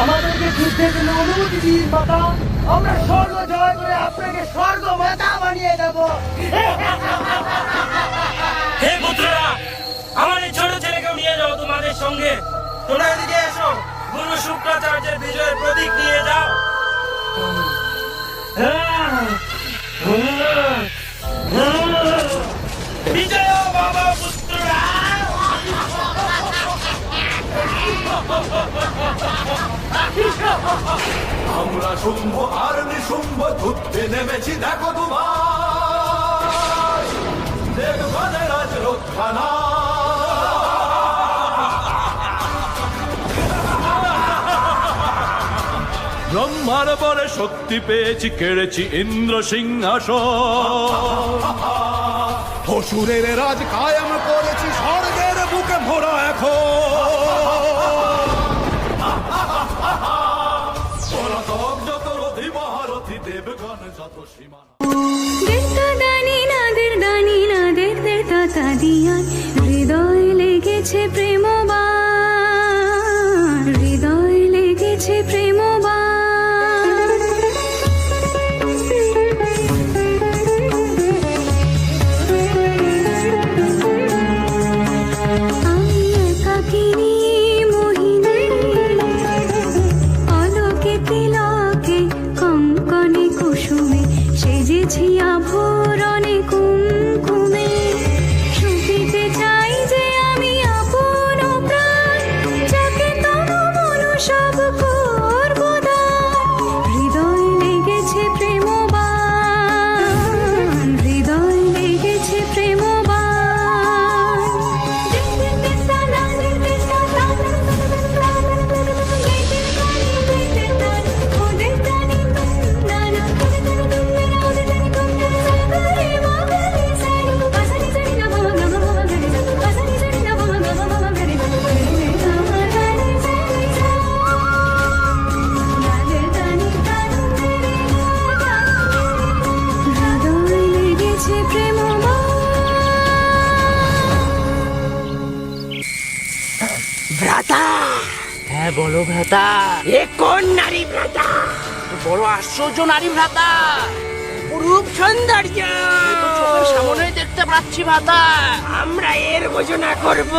দেখুন অনুমতি দিন মাতা আমরা স্বর্গ জয় করে আপনাকে স্বর্গ মাতা বানিয়ে দেবো। হে পুত্ররা আমার এই ছোট ছেলেকেও নিয়ে যাও তোমাদের সঙ্গে। তোমরা এদিকে এসো। গুরু শুক্রাচার্যের বিজয়ের প্রতীক নিয়ে যাও। বিজয় বাবা আমরা শুম্ভ আর নিশুম্ভ ধুতে নেমেছি, দেখো তোমার রাজ রক্ষা না ব্রহ্মার পরে শক্তি পেয়েছি, কেড়েছি ইন্দ্র সিংহাসন। অসুরের রাজ কায়েম করেছি, স্বর্গের বুকে ভরা এখন। তাদিয়ান হৃদয় লেগেছে প্রেমবান হৃদয় লেগেছে প্রেমবান। আমি একাকিনী কঙ্কনে কুসুমে সেজেছি হ্যাঁ বলো ভ্রাতা। এ কোন নারী ভ্রাতা? বড় আশ্চর্য নারী ভ্রাতা। রূপ সৌন্দর্য। চোখের সামনেই দেখতে পাচ্ছি ভ্রাতা। আমরা এর ঘোষণা করব।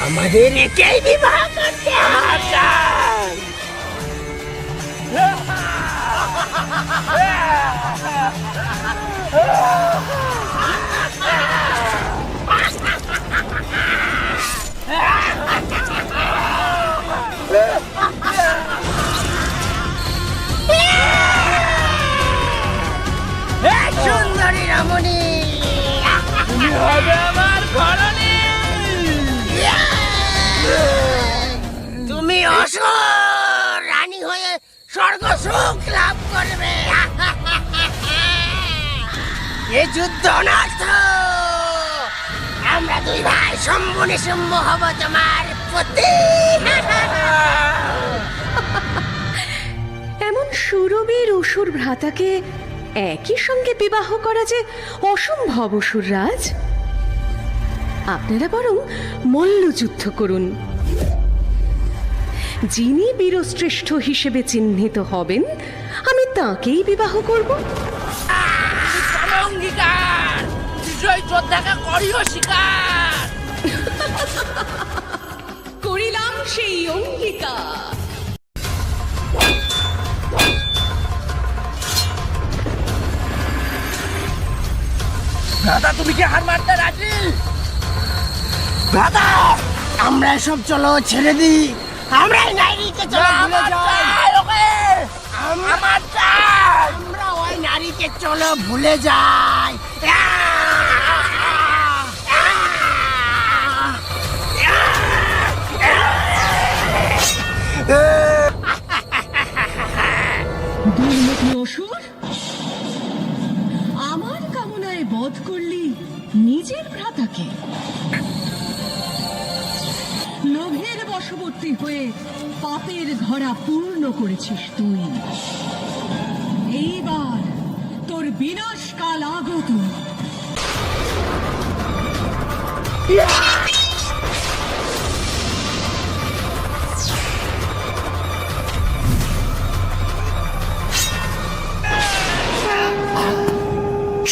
আমাদের একেই বিবাহ করতে হবে। হবে আমার ঘরণী। তুমি অসুর রানী হয়ে স্বর্গ সুখ লাভ করবে। এ যুদ্ধ অনার্থ। আমরা দুই ভাই শম্ভু নিশম্ভ হব তোমার পতি এমন সুরবীর অসুর ভ্রাতাকে একই সঙ্গে বিবাহ করা যে অসম্ভব অসুররাজ। আপনারা বরং মল্লযুদ্ধ করুন। যিনি বীরশ্রেষ্ঠ হিসেবে চিহ্নিত হবেন আমি তাকেই বিবাহ করব। করিলাম সেই অঙ্গীকার ভ্রাতা তুমি কি হার মারতে রাজি? দাদা আমরা এসব চলো ছেড়ে দিই। আমরা নারীকে চলো ভুলে যাই। আমার আমরা ওই নারীকে চলো ভুলে যাই। দুর্নীতি অসুর নিজের ভ্রাতাকে। লোভের বশবর্তী হয়ে পাপের ধরা পূর্ণ করেছিস তুই। এইবার তোর বিনাশ কাল আগত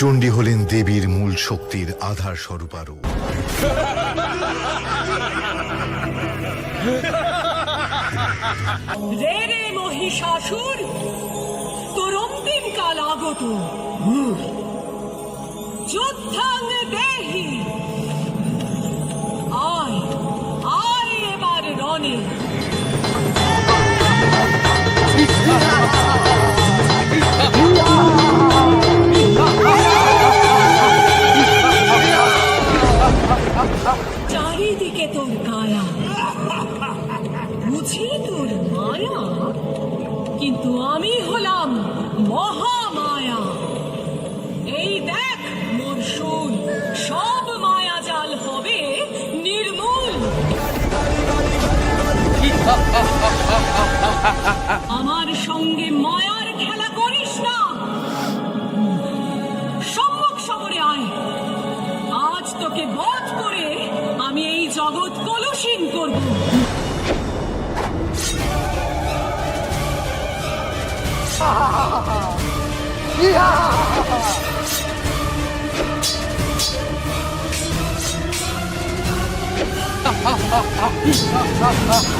চণ্ডী হলেন দেবীর মূল শক্তির আধার স্বরূপারও রে রে মহিষাসুর তোর অন্তিম কাল আগত। যোদ্ধাং দেহি আমার সঙ্গে মায়ার খেলা করিস না। সম্মুখ সমরে আয়। আজ তোকে বধ করে আমি এই জগৎ কলুষীন করব।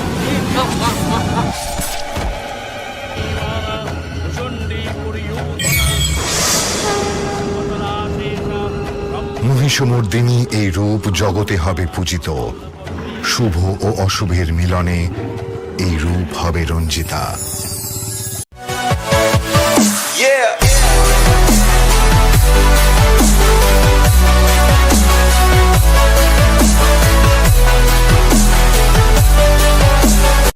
মহিষমর্দিনী এই রূপ জগতে হবে পূজিত শুভ ও অশুভের মিলনে এই রূপ হবে রঞ্জিতা Yeah!